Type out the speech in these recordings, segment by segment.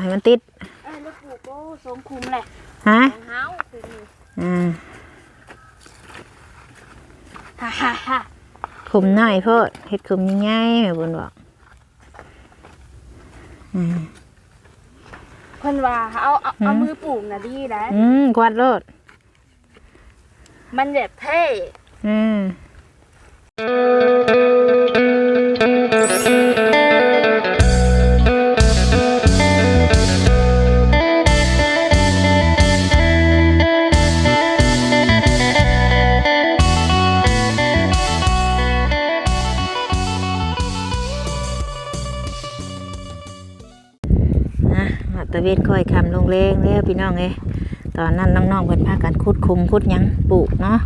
ให้มันติดเออแล้วปลูกโอ้ทรงคุมแหละฮะของเฮาคือนี่อ่าฮ่าฮ่าฮ่าคุมหน่อยโพดเฮ็ดคุมง่ายๆแม่บุญบอกอืมเพิ่นว่าเอาเอาเอามือปลูกน่ะดีนะอืมกวาดโลดมันแบบเท่อืม พี่น้องเอ้ตอนนั้นน้องๆเพิ่นพากันคุดคุมคุดยังปลูกเนาะ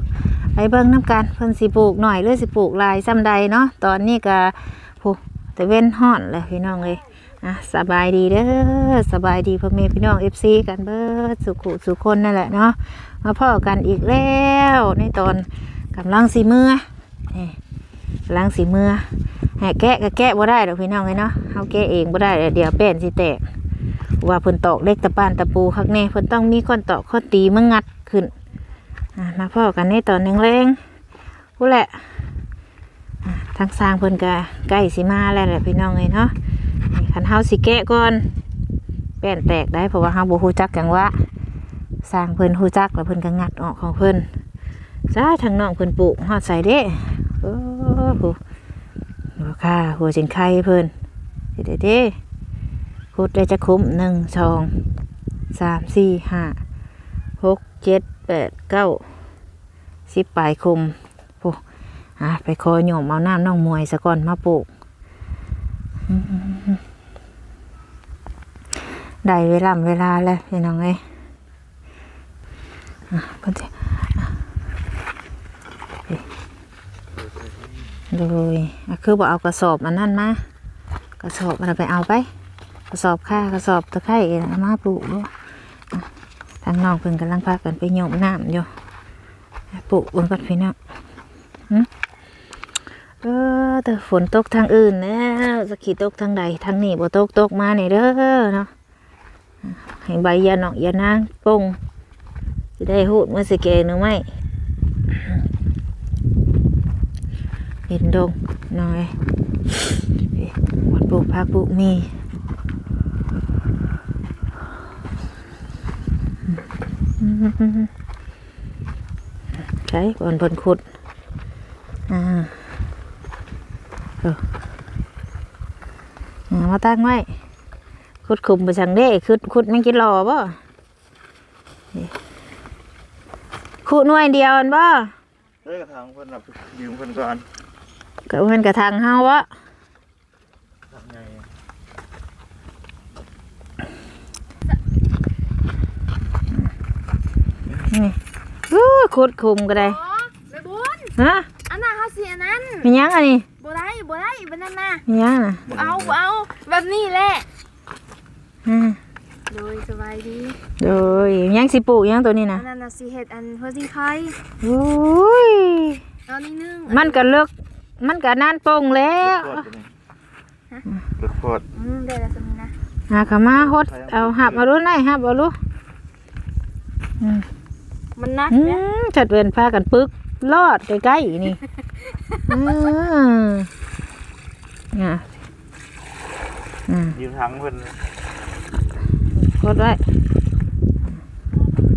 ไปเบิ่งน้ำกันเพิ่นสิปลูกหน่อยหรือสิปลูกลายซ้ำใดเนาะตอนนี้ก็ผู้ตะเว้นฮ้อนเลยพี่น้องเอ้ยอะสบายดีเด้อสบายดีพ่อแม่พี่น้อง FC กันเบิดสุขุสุคนนั่นแหละเนาะมาพ่อกันอีกแล้วในตอนกำลังสีเมื่อนี่กำลังสีเมื่อแหกแกะก็แกะบ่ได้ดอกพี่น้องเอ้ยเนาะเฮาแกะเองบ่ได้เดี๋ยวแป้นสิแตก ว่าเพิ่นตอกเล็กตะปานตะปูคักแน่เพิ่นต้องมีคนตอกข้อตีมางัดขึ้นอะมาพ่อกันในตอนแรงๆผู้แหละทางสร้างเพิ่นก็ใกล้สิมาแล้วแหละพี่น้องเอ้ยเนาะนี่คันเฮาสิแกะก่อนแป้นแตกได้เพราะว่าเฮาบ่ฮู้จักจังว่าสร้างเพิ่นฮู้จักแล้วเพิ่นก็งัดออกของเพิ่นจ้าทางน้องเพิ่นปลูกฮอดใส่เด้โอ้โหราคาหัวสินไข่เพิ่นเด้เดุ้ดได้จะคุ้มหนึ่งสองสามสี่ห้าหกเจ็ดแปดเก้าสิบปลายคุมโอ้อะไปคอยโยมเอาน้ำน้องมวยสะก่อนมาปลูกได้เวลาเวลาแล้วพี่น้องเอ้ยเพิ่อะเลยอะคือบอกเอากระสอบอันนั้นมากระสอบอะไรไปเอาไป กระสอบข้ากระสอบตะไคร้เอามาปลูกด้วทางน้องเพิ่นกำลังพากันไปโยมน้ำอยู่ปลูกเบิ่งก่อนพี่น้องเออแต่ฝนตกทางอื่นแล้วสะขีตกทางใดทางนี้บ่ตกตกมานี่เด้อเนาะให้ใบยาหนอกยานางปงจะได้หูดเมื่อสิเกงหรือไม่เห็นดงน้อยวัดปลูกพักปลูกมี ใช่บอนบนขุดอ่าเอออ่ามาตั้งไว้ ขุดคุมไปสั่งเด้ขุดขุดไม่กินหล่อบ่นี่ขุดหน่วยเดียวอันบ่เอ้ยกระถางเพิ่นน่ะยืมเพิ่นก่อนก็เพิ่นกระทางเฮาวะ ทำไง นี่อู้ขุดคุมก็ได้อ๋อแม่บุญฮะอันน่ะเฮาสิอันนั้นมีหยังอันนี้บ่ได้บ่ได้บันนั้นน่ะมีหยังน่ะบ่เอาบ่เอาแบบนี้แหละอืมโดยสบายดีโดยมีหยังสิปลูกหยังตัวนี้อันะนนั้นน่ะสิเฮ็ดอันหัวสิไข่โอ้ยเอานี่นึงมันก็เลิกมันก็นานโป่งแล้วรถโคตรนี่รถโคตรอืมได้แล้วสมินะหาขามาฮดเอาหับมารู้ไหนหับเอารู้อืม มันนักอืเนี่ยมจัดเวนพากันปึกรอดใกล้ๆนี่อืมอะอืมยืมถังเพิ่นกดไว้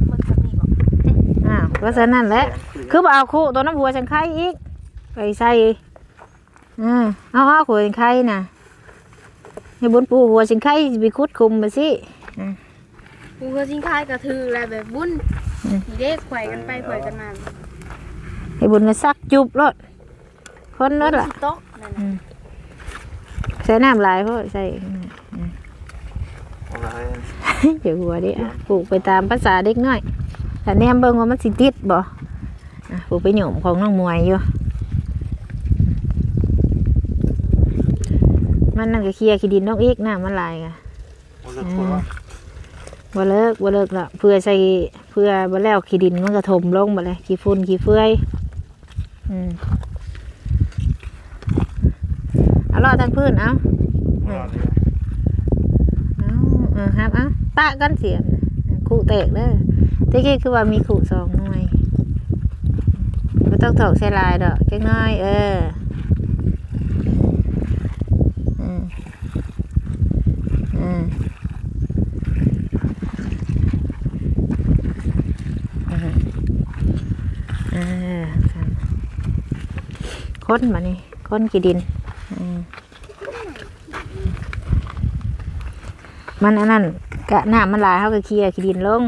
มันก็มีบอกอ้าวก็ฉะนั้นแหละคือบ่เอาคู่ตัวน้ำหัวฉันไข่อีกไปใส่อ่าเอาเอาหัวฉันไข่น่ะให้บนปูหัวฉันไข่ไปคุดคุมมาสิ กูหัวสิไข่ก็ถือแหละแบบบุญอืม นี่เด้ไขว่กันไปไขว่กันมาให้บุญมาซักจุบรถคนรถล่ะโต๊ะนั่นน่ะใส่น้ำลายเพราะใส่เอาไว้เดี๋ยวหัวดิอะปลูกไปตามภาษาเด็กน้อยแต่แนมเบิ่งว่ามันสิติดบ่อะปลูกไปหย่มของน้องมวยอยู่มันนั่นก็เคลียร์ขี้ดินน้องเอกน้ำมันลายไง บ่เลิกบ่เลิกละเพื่อใส่เพื่อบ่แล้วขี้ดินมันก็ถมลงบ่เลยขี้ฝุ่นขี้เฟือยอืมเอาลอดทางพื้นเอาว่าเลยเอาเออครับเอ้าตะกันเสียมคู่แตกเด้อตะกี้คือว่ามีคู่สองหน่วยบ่ต้องถอกใส่ลายดอกจักหน้อย เอออืมอืมอืมเออ ค้นมานี่ค้นกี่ดินมันอันนั้นกะน้ำมันลายเขาก็เคลียขี้ดินลง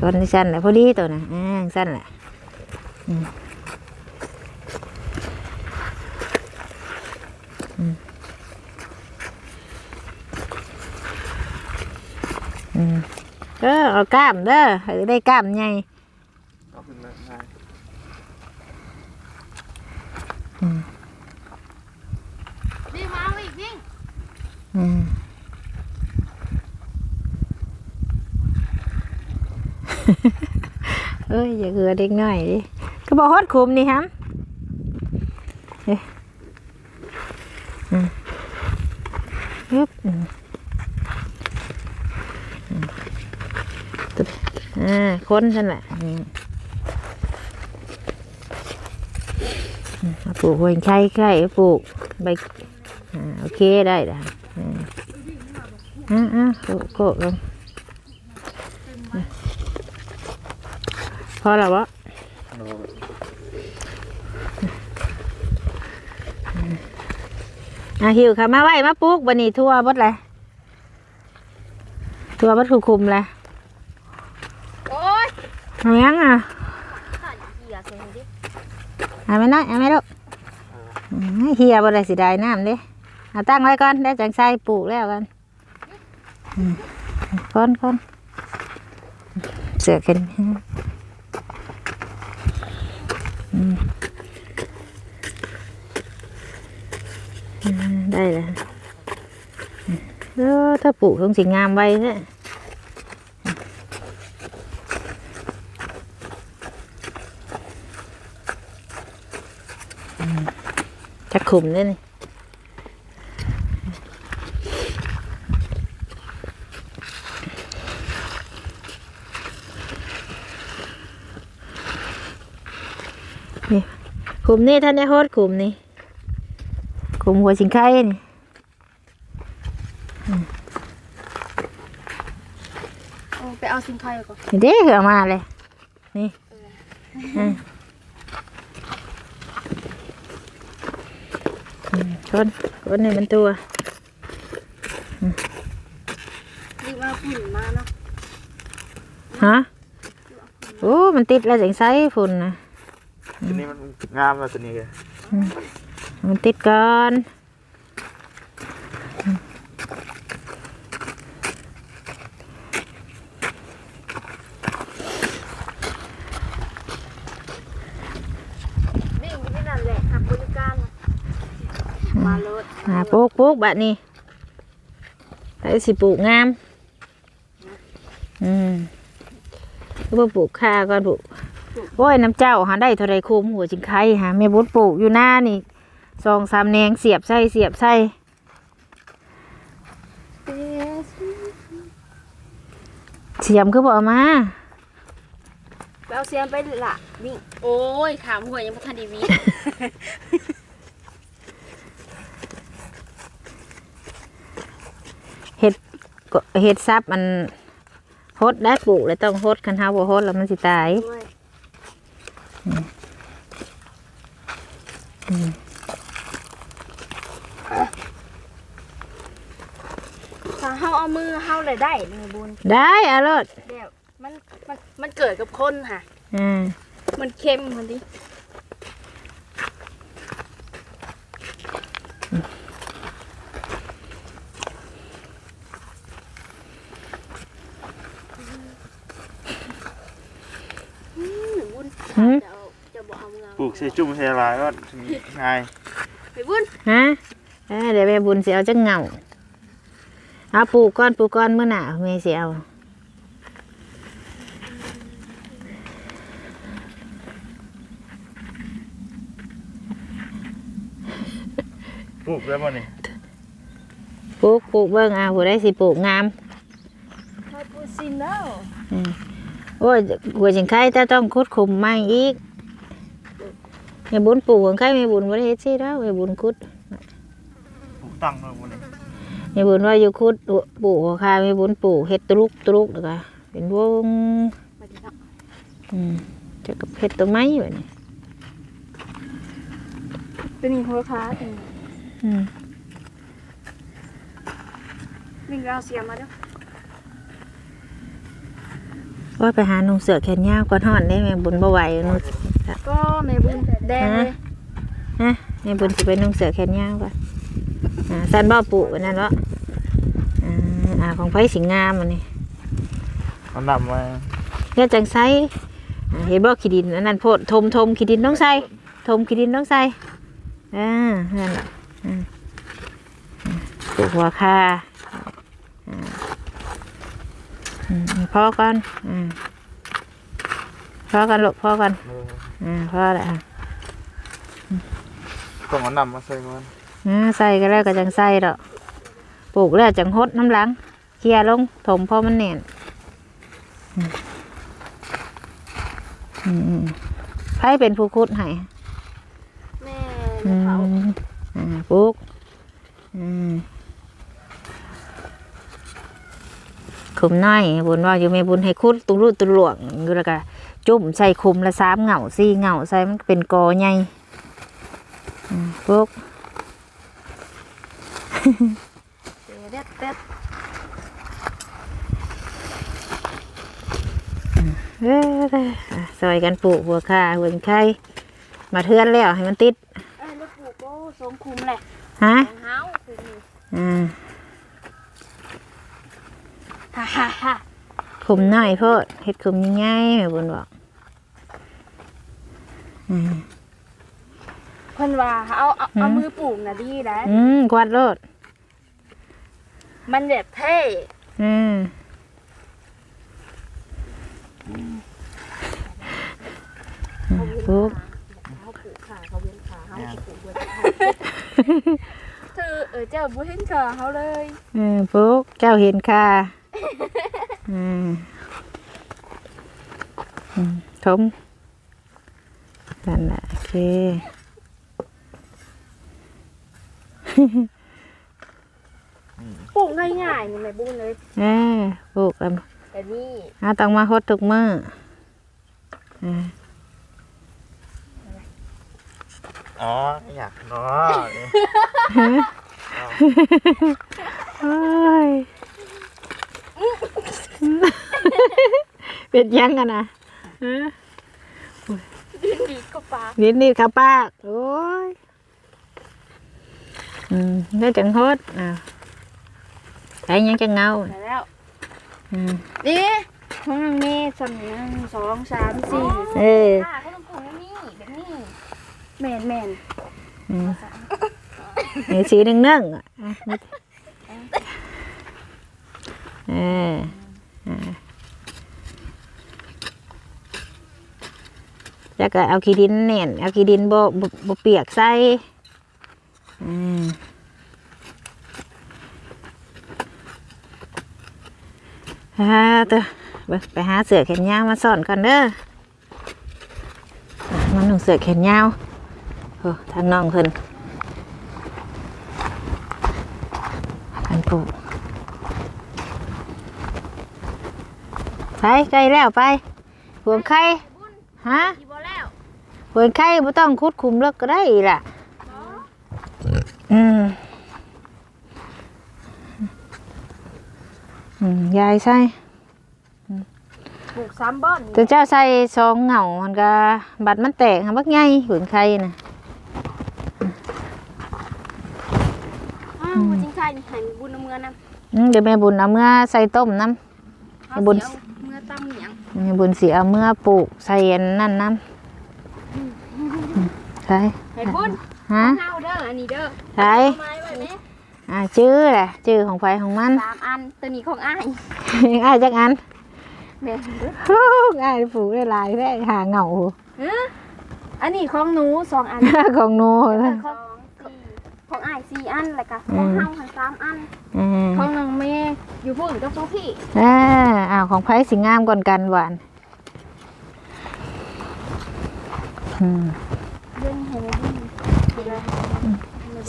ก้นที่สั้นแหละพอดีตัวนะอ่าสั้นแหละอืมอืมอืม เออเอากล้ามเด้อให้ได้กล้ามใหญ่เอาขึ้นมาง่ายนี่มาเอาอีกนี่อืมเอ้ยอย่าเกลือเด็กน้อยดิก็บอกฮอดคุมนี่ฮะเอ้ยอืมฮึบอืมอืมตึ๊บ อ่าค้นฉันแหละปลูกหัวไข่ไข่ปลูกใบอ่าโอเคได้แล้วอ่าอ่าอ่าโกะลงพอแล้ววะอะหิวค่ะมาไว้มาปลูกบันนี้ทั่วบดเลยทั่วบดถูกคุมเลย เอายังอะขาดเหี้ยใส่ให้ดิเอาไม่น้อยเอาไม่ลูกเฮียบดเลยสิได้น้ำเด้เอาตั้งไว้ก่อนแล้จังใส่ปลูกแล้วกันก้อนก้อนเสือกันได้แล้วเออถ้าปลูกคงสิงามไว้แท้ ขุมเลยนี่นี่ขุมนี่ท่านได้โฮดขุมนี่ขุมหัวสิงไข่นี่โอ้ไปเอาสินค้าก่อนนี่เด้คือเอามาเลย นี่อืมอืม คนคนนี่มันตัวรีบเอาฝุ่นมาเนาะฮะโอ้ มันติดแล้วจังไซฝุ่นนะทีนี้มันงามแล้วทีนี้แกมันติดก่อน วิ่งไปที่นั่นแหละหักบริการน่ะมาเลย อ่าป ลูกปลูกแบบนี้ไอ้สิปลูกงาม อืมก็บ่ปลูกค่าก่อนปลูกโอ้ยน้ำเจ้าหาได้เท่าไรคุ้มหัวจิงไข่หาแม่บุญปลูกอยู่หน้านี่สองสามแนงเสียบใส่เสียบใส่เสียมคือบอกมาไปเอาเสียมไปละวิ่งโอ้ยขามหัวยังไม่ทันไดีวิ่ง ก็ เฮ็ดซับมันฮดได้ปลูกแล้วต้องฮดคันเฮาบ่ฮดแล้วมันสิตายด้วยถ้าเฮาเอามือเฮาเลยได้เลยบุญได้อะรถเดี๋ยวมันมันมันเกิดกับคนค่ะอ่ามันเค็มมันดิ เสียจุ่มเสียลายก็ไงไปบุญฮะเดี๋ยวแม่บุญเสียเอาจังเงาเอาปลูกก้อนปลูกก้อนเมื่อหน่ะแม่เสียเอาปลูกแล้วบ่นี่ปลูกปลูกเบิ่งเอาผู้ได้สิปลูกงามเขาปลูกสินแล้วโอ้ยหัวจังไข่จะต้องคุดคุมไม้อีก แม่บุญปลูกของไข่แม่บุญบ่ได้เฮ็ดสิแล้วแม่บุญคุดปลูกตั้งเลยบ่นี่แม่บุญว่าอยู่คุดปลูกหัวคาแม่บุญปลูกเฮ็ดตรุกตรุกแล้วก็เป็นวงมาดีเนาะอืมจะกับเฮ็ดตัวไม้แบบนี้เป็นมีหัวค้าเป็นอืมวิ่งเราเสียมาเด้อว่าไปหาหนุ่งเสือแขนยาวก่อนห่อนได้แม่บุญบ่ไหวหนุ่ง ก็แม่บุญแดงเลยฮะแม่บุญสิไปหนุ่งเสือแขนยาวก่อนอ่าสันบ่ปลูกอันนั่นวะอ่าอ่าของไผสิงามอันนี้มันนำไว้เลือดจังไสอ่าเห็นบ่ขี้ดินอันนั้นโพดทมทมขี้ดินต้องใส่ทมขี้ดินต้องใส่อ่านั่นแหละอ่าอ่าปลูกหัวคาอ่าอืมพอก่อนอ่าพอกันลูกพอกันเอออ่าพอแล้วอะต้องเอานำมาใส่มันอ่าใส่ก็แล้วก็จังใส่ดอกปลูกแล้วจังหดน้ำหลังเคลียร์ลงถมพอมันแน่นอืมอืมอืมไผเป็นผู้คุดให้แม่อืเขามอ่าปลูกอืมคุมน้อยบุญว่าอยู่ไม่บุญให้คุดตุรุตุหลวงอยู่แล้วก็ จุ่มใส่คุมละสามเหงาสี่เหงาใส่มันเป็นกอใหญ่อืมปลูกเด็ดเด็ดเอ้ยอะซอยกันปลูกหัวข่าหัวไข่มาเทือนแล้วให้มันติดเอ้ยแล้วปลูกก็ทรงคุมแหละฮะเฮาคือนี่อ่าฮ่าฮ่า ฮ่าคุมน้อยโพดเฮ็ดคุมง่ายๆแม่บุญบอกอืมเพิ่นว่าเอาเอาเอามือปลูกน่ะดีนะอืมกวาดโลดมันแบบเท่อืมปลูกเขาปลูกขาเขาเว้นขาเขาปลูกเว้นขาเธอเออเจ้าบุเห็นขาเขาเลยเออปลูกเจ้าเห็นค่ะอืมอืม ทมนั่นแหละโอเคปลูกง่ายๆนี่แม่บุญเลยเออปลูกแล้วแต่นี่เอาต้องมาฮดทุกมืออ่าอ๋ออยากเนาะโอ้ย เป็นยังกันนะฮะดีก็ปลานิดนิดครับป้าโอ้ยอืมได้จังฮดอ่าใครยังจะเงาไปแล้วอืมนี่ห้องนี้สำเนียงสองสามสี่เออค่ะเขาต้องปลูกนี่แบบนี้แมนแมนอืมนี่สีหนึ่งนึ่งๆอะอะนี่เอออ่า แล้วก็เอาขี้ดินเน่นเอาขี้ดินบ่บ่บ่เปียกใส่ฮ่าตัวเบิ่งไปหาเสือแขนยาวมาสอนก่อนเด้อมันหนุ่งเสือแขนยาวโอ้ทางน้องเพิ่นอันปลูกไป ใกล้แล้วไปห่วงไข่ฮะอีบอแล้วเปิดไข่ไม่ต้องคุดคุมเลิกก็ได้ล่ะอืมอืมยายใส่ปลูกสามบ้อนตัวเจ้าใส่สองเหงามันก็บัดมันแตกหาบักไงเปิดไข่น่ะอ้าวจริงใช่เห็นบุญเอาเมือนะอืมเดี๋ยวแม่บุญเอาเมื่อใส่ต้มน้เขาบุญ เสียเอาเมื่อตั้มเหนียงำแม่บุญสีเอาเมื่อปลูกใส่อันนั่นน้ำใช่ไอ้บุญฮะเฮาเด้ออันนี้เด้อใช่เอาไม้ไว้ไหมอ่าชื่อแหละชื่อของไฟของมันสามอันตัวนี้ของอ้ายอ้ายจักอันแม่นเด้อฮู้ง่ายปลูกได้หลายแม่หาเหงาฮะอันนี้ของหนูสองอันของโนของสี่ของอ้ายสี่อันแล้วก็ของเฮาหันสามอัน อืมของน้องเมย์อยู่พุ่นกับพวกพี่อ่าอ้าวของไผสิงามก่อนกันหวานอืมเรื่องให้ได้ดีเลย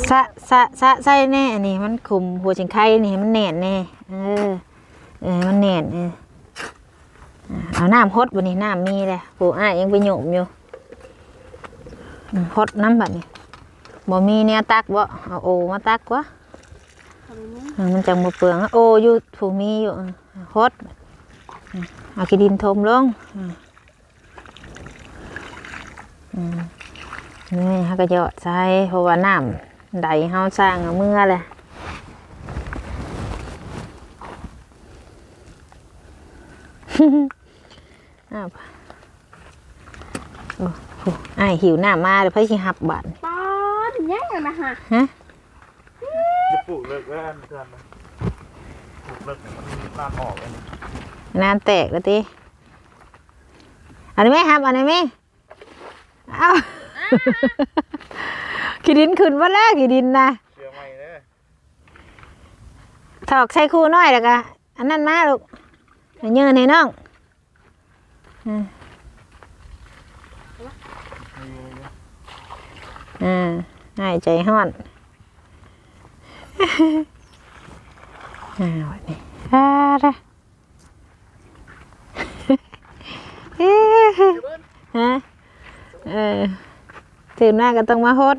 สะสะสะใส่แน่อันนี้มันคุมหัวจิงไข่นี่ให้มันแน่นแน่เออเออมันแน่นเอออ่าเอาน้ำฮดบันนี้น้ำมีเลยผู้อ้ายยังไปโยมอยู่อืมฮดน้ำบัดนี้บ่มีเนี่ยตักบ่เอาโอมาตักวะทำนี้เออ มันจังบ่เปลืองอะโออยู่ผู้มีอยู่เออฮดอืมเอาขี้ดินทมลงอืมอืมนี่ฮะก็หยอดใส่เพราะว่าน้ำใดเฮาสร้างเอาเมื่อแหละอ้าวโอ้โหอ้ายหิวน้ำมาเดี๋ยวพี่ชิหับบาดป้อนแย่งนะฮะฮะ จะปลูกเลิกแล้วอันเพื่อนนะปลูกเลิกเนี่ยมันน้ำออกเลยนี่น้ำแตกแล้วติอันนี้ไหมครับอันนี้ไหมเอ้าขีดินขึ้นมาแล้วขีดินนะเชื่อไหมเด้อถอกใส่คู่น้อยแล้วก็อันนั้นมาลูกเอาเยินให้น้องอืมมีอ่าหายใจห้อน อ่าวันนี้อ่าละเอ๊ะฮะเออตื่นมาก็ต้องมาฮด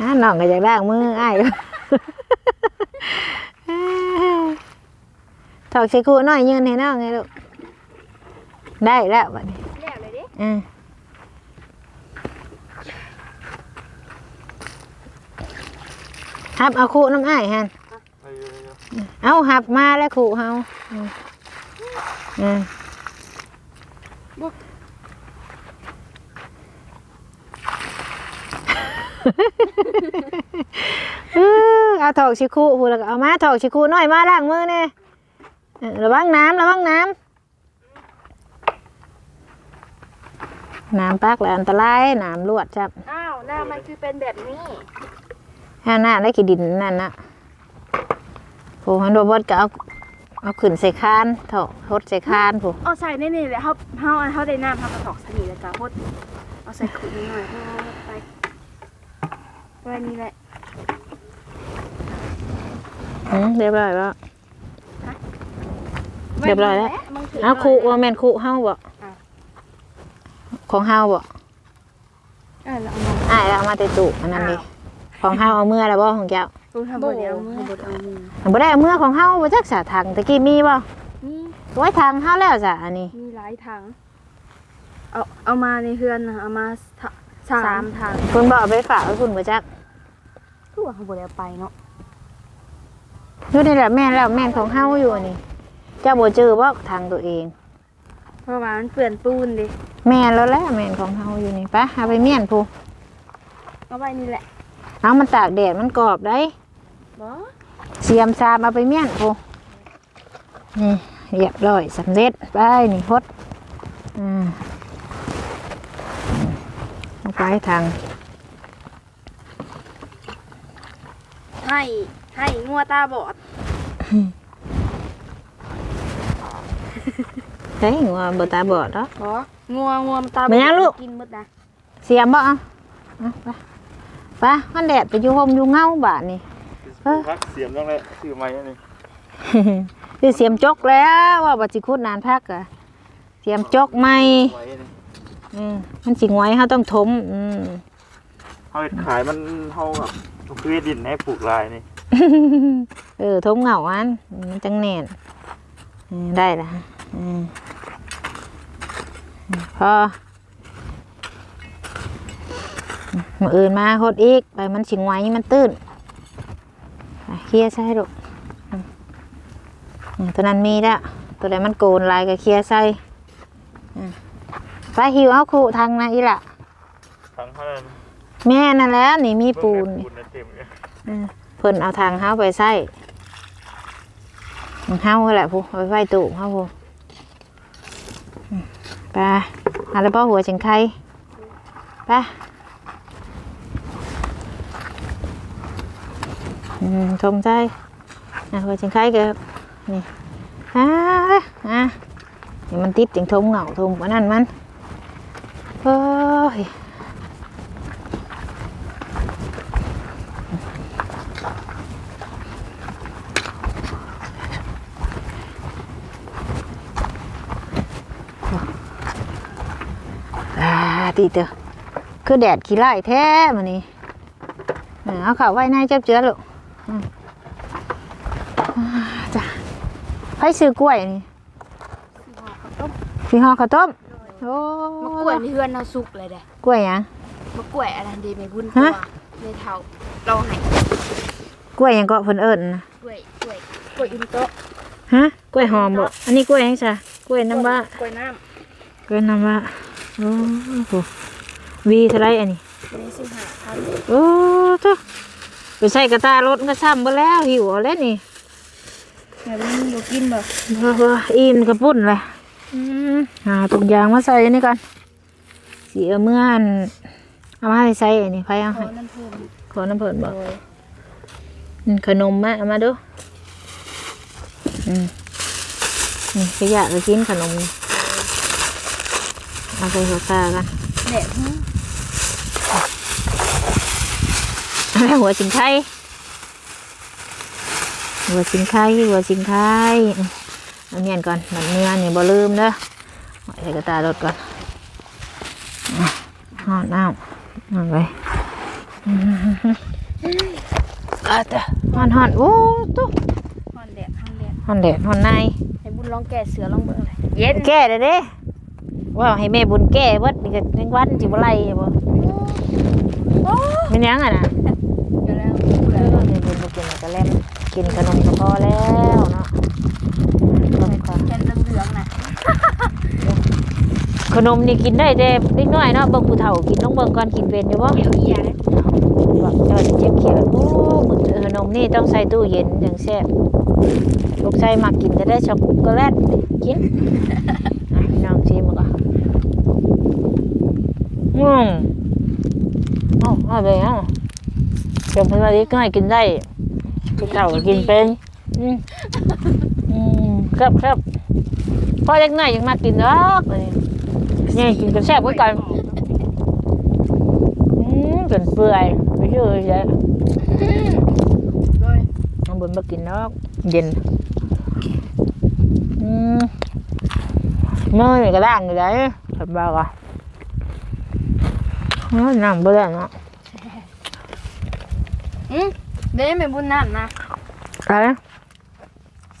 อ่าน้องก็อยากล้างมืออ้ายถอกใส่คู่น้อยยืนให้น้องไงลูกได้แล้ววันนี้แล้วเลยดิอืม หับเอาคู่น้ำอ้ายฮันไปเยอะเอาหับมาแล้วขู่เฮาอืมอืมเออเอาถอกชิคุพูดแล้วก็เอามาถอกชิคุหน่อยมาล้างมือเนี่ยเออระวังน้ำระวังน้ำน้ำปักแล้วอันตรายน้ำลวดจับอ้าวหน้ามันคือเป็นแบบนี้ ห้าหน้าได้กี่ดินนั่นนะโอ้ฮันโดบอสก็เอาเอาขึ้นใส่คานเถอะทดใส่คานผู้เอาใส่ในนี่แหละเฮาเฮาเฮาได้น้ำเฮากระถอกสนีแล้วก็พดเอาใส่ขุดนิดหน่อยเฮาไปไว้นี่แหละอืมเรียบร้อยแล้วเรียบร้อยแล้วมันถืเอาคู่ว่าแม่นคู่เฮาบ่อะของเฮาบ่เออแล้วเอามาอ้ายแล้วเอามาแต่ตู้อันนั้นดิ ของเฮาเอาเมื่อแล้วบ่ของเจ้าดูทำบ่เดียวมือบดเอามือบ่ได้เอาเมื่อของเฮาบ่จักสาถังตะกี้มีบ่นี่ไว้ทางเฮาแล้วจ้ะอันนี้มีหลายถังเอาเอามาในเฮือนนะเอามาสะสามถังคุณบ่เอาไปฝากไว้คุณบ่จักคือว่าเขาบ่ได้เอาไปเนาะอยู่นี่แหละแม่นแล้วแม่นของเฮาอยู่อันนี่เจ้าบ่เจอบ่ทางตัวเอง เพราะว่ามันเปื่อนปูนดิแม่นแล้วแหละแม่นของเฮาอยู่นี่ปะเอาไปเมียนผู้เอาไว้นี่แหละ เอามันตากแดดมันกรอบได้บ่เสียมซามเอาไปเมียนผู้นี่เรียบร้อยสำเร็จไปนี่พดอืมเอาไปทางให้ให้งัวตาบอดเฮ้ยงัวบ่ตาบอดเนาะบ่งัวงัวมันตาบอดไม่ยังลูกกินหมดนะเสียมบ่เอาเอาไป ไปมันแดดไปอยู่ห่มอยู่เงาบาดนี่ปลูกพักเสียมต้องเลยชื่อไหมอันนี่คือเสียมจกแล้วว่าบัดสิคุดนานพักอะเสียมจกไม่ไว้นี่อืมมันสิงไว้เฮาต้องถมอืมเขาเฮ็ดขายมันเขาแบบคือดินให้ปลูกลายนี่เออถมเหงาอันมันจังแน่นเออได้ละอืมพอ มาอื่นมาโคดอีก ไปมันสิงไว้มันตื้นไปเคลียร์ใส่ลูกอืมอืมตัวนั้นมีแล้วตัวใดมันโกนลายก็เคลียร์ใส่อืมไปหิวเอาคู่ทางนะอีละทั้งเท่านั้นแม่นั่นแหล้วนี่มีปูนปูนเต็มเลยเออเพิ่นเอาทางเฮาไปใส่ของเฮาแหละผู้เอาไปไว้ตู้เฮาผู้อืมไปอะไรป้าหัวจิงไข่ไป อืมชมใจอะหัวชิงไข่ก็นี่อ่าอะนี่มันติดจังทมเหงาทมวันนั้นมันโอ้ยอ่าตีเตอคือแดดขี้ไล่แท้มันนี่เอาข่าไว้ในเจ็บเจือลูก จ้ะไผซื้อกล้วยนี่พี่ห่อข้าวต้มโอ้มะกล้วยในเฮือนเราสุกเลยเด้กล้วยหยังมะกล้วยอะไรเดไม่บุญฮะตัวในเท้าเราให้กล้วยหยังก็เพิ่นเอิ้นนะกล้วยกล้วยกล้วยอินโตะฮะกล้วยหอมบ่อันนี้กล้วยหยังจ้ะกล้วยน้ำว้ากล้วยน้กล้วยน้ำว้าโอ้โหวีเท่าไรอันนี้ำอันนี้สิบห้าพันโอ้ทุ ไปใส่กระตารถก็ซ้ำบ่แล้วหิวเอาแล้วนี่แต่มันบ่กินบ่เออๆอิ่มกระปุ่นเลยอืมหาทุกอย่างมาใส่อันนี้ก่อนสีเอาเมื่อนเอามาให้ใส่อันนี้ไผเอาขอให้นั่นเพิ่มขอน้ำเพิ่นบ่โดยอืมขนมมาเอามาดูอืมนี่ขยะไปกินขนมนี่เอาไปหัวตากันแดดหึ หัวสิงไข่หัวสิงไข่หัวสิงไข่อืมเอาเนียนก่อนมันเนื้อนี่บ่ลืมเด้อเอาใส่กระตารถก่อนอะหอดน้ำเอาไปอืมอาจ้ะหอนหอนโอ้ตุ๊ฮอนแดดฮอนแดดหอนแดดหอนในให้บุญลองแก่เสือลองเบิ่งเลยเย็นแก้เลยเด้ว่าให้แม่บุญแก้เบิดนี่ก็ยังวันสิบ่ไล่บ่โอ้เป็นหยังอะนะ เดี๋ยวแล้ว เออแม่บุ ญบ่กินแล้วก็แล่มกินขนมก็พอแล้วเนาะเบิ่งก่อนแค่เหลืองๆน่ะขนมนี่กินได้แต่เล็กน้อยเนาะเบิ่งผู้เฒ่ากินต้องเบิ่งก่อนกินเป็นอยู่บ่เดี๋ยวเอียเลยบอกเจ้าสิเจ็บเขียวโอ้มื้อขนมนี่ต้องใส่ตู้เย็นจังแซ่บลูกชายมักกินก็ได้ช็อกโกแลตกินอะพี่น้องชิมก่อนอืมเอ้าเอาไปเอาเดี๋ยวเพิ่นว่าเล็กน้อยกินได้ ผู้เฒ่าก็กินเป็นอืมอืมครับครับพ่อเล็กน้อยยังมากินดอกนี่นี่กินก็แซ่บกว่ากันอืมจนเปื่อยไปชื่อใช่โดยน้องบุญมากินเนาะเย็นอืมเมื่อนี่ก็ด่างอยู่ได้ขับบ้าก่ะเฮ้ยน้ำบ่ได้เนาะอืม เด้ไม่บุญน้ำนะอะไร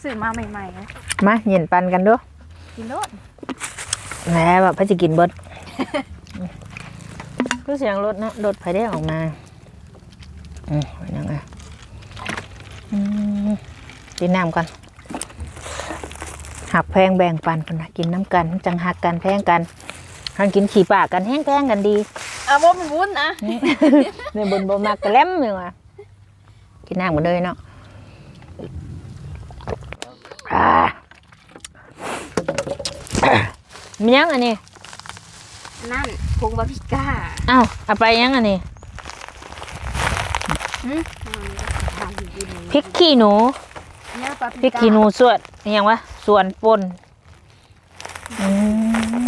ซื้อมาใหม่ๆนะมาเย็นปันกันเด้วยกินโลดแหมแบบพระจะกินเบิดก็เสียงรถเนาะรถไฟได้ออกมาอืมยังไงอืมกินน้ำก่อนหักแพงแบ่งปันกันนะกินน้ำกัน จังหักกันแพงกันหันกินขี่ปากกันแห้งแพงกันดีอะบ่เป็นบุญนะในบนบ่มากกระเล่มอยู่อะ กินน้ำกันเลยเนาะอ่ามียังอันนี้ นั่นพงบาพิก้าเอ้าเอาไปยังอันนี้หืมทำดีๆพริกขี้หนูเนี่ยปาพริกขี้หนูส่วนอิหยังวะส่วนปนอืม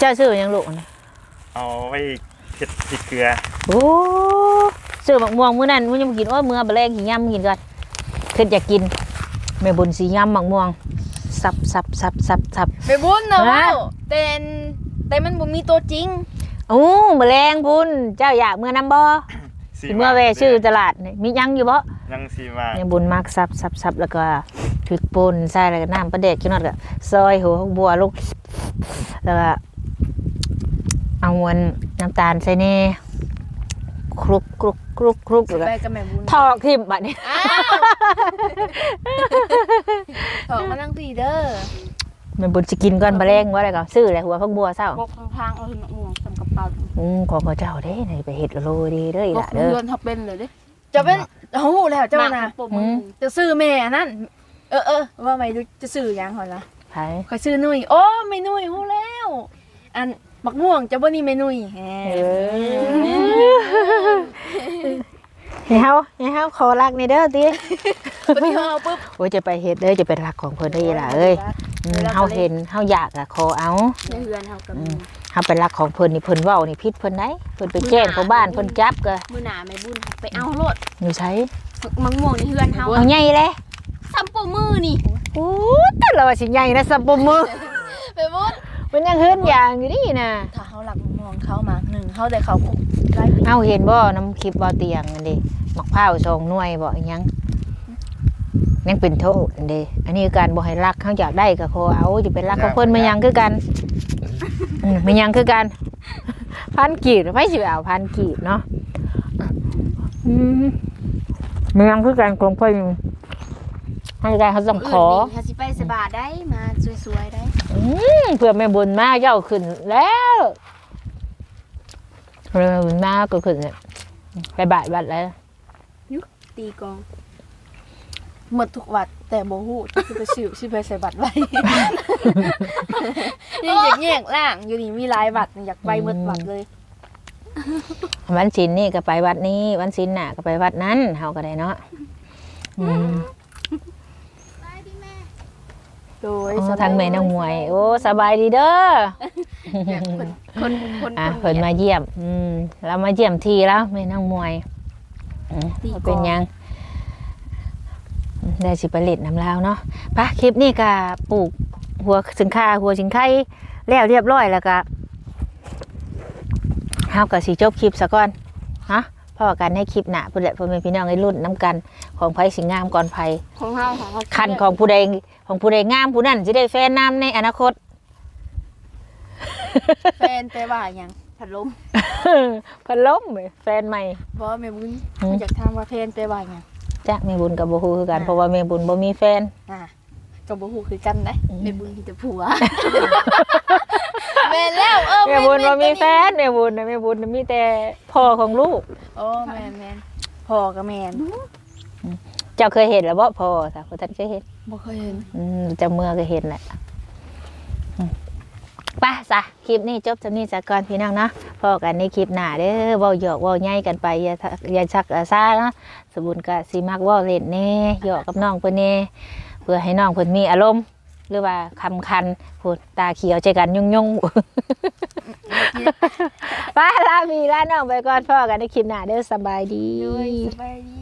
เจ้าซื้อหยังลูกอันนี้เอาไว้เผ็ดพริกเกลือ โอ้ ซื้อมะม่วงมื้อนั้นมื้อยังบ่กินโอ้ยมื้อบ่แลงสิย่ำกินก่อนคืออยากกินแม่บุญสิย่ำมะม่วงสับสับสับสับสับ ไปบุญเนอะฮะเว้าแต่นแต่มันบ่มีตัวจริง โอ้บ่แรงพุ่นเจ้าอยากมื้อนํบ่สิเมื่อแวะชื่อตลาดนี่มียังอยู่บ่ ยังสีมาแม่บุญมักสับสับสับแล้วก็ถึกป่นใส่แล้วก็น้ำปลาแดกกินนอดก็ซอยหัวบัวลูกแล้วก็เอามวนน้ำตาลใส่แนี่ คลุกคลุกคลุกคลุกแล้วก็ไปกับแม่บุญทอกทิ่มบัดนี้อ้าวถอกมานั่งตีเด้อแม่บุญสิกินก่อนบ่แรงว่าอะไรก็ซื้อแหละหัวพักบัวเศร้าบกทางๆเอาหนม่วงสำกระเป๋าอืมของเขาเจ้าเด้นี่ไปเฮ็ดโลดีเด้ออีบหกล่ะเด้อเรือนทับเป็นเลยเด้จะเป็นโอ้โหแล้วเจ้านะอืมจะซื้อแม่อันนั่นเออเออว่าไม่รู้จะซื้อหยังหรอละไผคอยซื้อนุ่ยโอ้ไม่นุ่ยหูแล้ว อัน มักม่วงจะบ่นี่ไม่นุ่ยแฮเออให้เฮาให้เฮาขอรักในเด้อติไปเที่ยวเอาปุ๊บโอ้ยจะไปเฮ็ดเด้อจะเป็นรักของเพิ่นได้ล่ะเอ้ยอืมเฮาเห็นเฮาอยากอะขอเอาในเฮือนเฮากับอืมเฮาเป็นรักของเพิ่นนี่เพิ่นเว้านี่ผิดเพิ่นได้เพิ่นไปแจ้งเขาบ้านเพิ่นจับก็มื้อหน้าแม่บุญไปเอาโลดอยู่ไสมังม่วงในเฮือนเฮาเอาใหญ่เลยซัมปูมือนี่โอ้แต่ละว่าสิใหญ่นะสับปะมือไปบุญ มันยังเฮือนอย่างอยู่นี่นะถ้าเฮาหลักมองเขามาหนึ่งเฮาได้เขาคุกหลายปีเอาเห็นบ่น้ำคลิปบ่เตียงอันเด้มักพร้าวสองหน่วยบ่อิหยังยังเป็นโทษอันเด้อันนี้คือการบ่ให้รักเขาอยากได้ก็ขอเอาจะเป็นรักของเพิ่นมันยังคือกันอืมมันยังคือกัน พันกีบไผสิไปเอาพันกีบเนาะอืมมันยังคือกันของเพิ่น ให้การเขาต้องขออื่นนี่เฮาสิไปสบายได้มาสวยๆได้อืมเพื่อแม่บุญมาเจ้าขึ้นแล้วเพื่อแม่บุญมาก็ขึ้นเนี่ยไปบ่ายบัดแล้ว ตีกองหมดทุกวัดแต่บ่ฮู้คือไปซื้อสิไปใส่บัตรไว้ยังอยากแยกล่างอยู่นี่มีหลายบัตรอยากไปหมดบัตรเลย วันศิลนี่ก็ไปวัดนี้ วันศิลน่ะก็ไปวัดนั้นเฮาก็ได้เนาะอืม โดยโอ้ทางแม่นางมวย โอ้สบายดีเด้อคนคนคนอะคนเพิ่นมาเยี่ยมอืมเรามาเยี่ยมทีแล้วแม่นางมวยอืมบ่เป็นหยังได้สิไปเล่นน้ำลาวเนาะไปะคลิปนี้ก็ปลูกหัวสินค้าหัวสินไข่แล้วเรียบร้อยแล้วก็เฮาก็สิจบคลิปซะก่อนฮะ พอกันในคลิปหน้าพุ่นแหละพ่อแม่พี่น้องให้รุ่นน้ำกันของไผสิงามก่อนไผของเฮาของเฮาคันของผู้ใดของผู้ใดงามผู้นั้นสิได้แฟนนามในอนาคต แฟนไปว่าหยังพัดลมพันล้มเว้ยแฟนใหม่บ่แม่บุญอืมอยากถามว่าแฟนไปว่าหยังจ้ะแม่บุญกับบ่ฮู้คือกันอ่าเพราะว่าแม่บุญบ่มีแฟนอะก็บ่ฮู้คือกันนะอืมแม่บุญมีแต่ผัว แม่นแล้วเออแม่บุญบ่มีแฟนแม่บุญน่ะแม่บุญน่ะมีแต่พ่อของลูก โอ้แม่นแม่นพ่อก็แม่นเจ้าเคยเห็นแล้วบ่พ่อจ้ะบ่ทันเคยเห็นบ่เคยเห็นอืมเจ้าเมื่อก็เห็นแหละอืมไปซะคลิปนี้จบจำนี้ซะก่อนพี่น้องเนาะพอกันในคลิปหน้าเด้อเว้าหยอกเว้าใหญ่กันไปอย่าทะอย่าชักอาซาเนาะสมบุญก็สิมักเว้าเล่นแน่หยอกกับน้องเพิ่นแน่เพื่อให้น้องเพิ่นมีอารมณ์ หรือว่าคำคันพูดตาเขียวใจกันยุ่งยุ่งๆไป้าลามีลาน้องไปก่อนพ่อกันในคลิปหน้าเด้อสบายดีด้วยสบายดี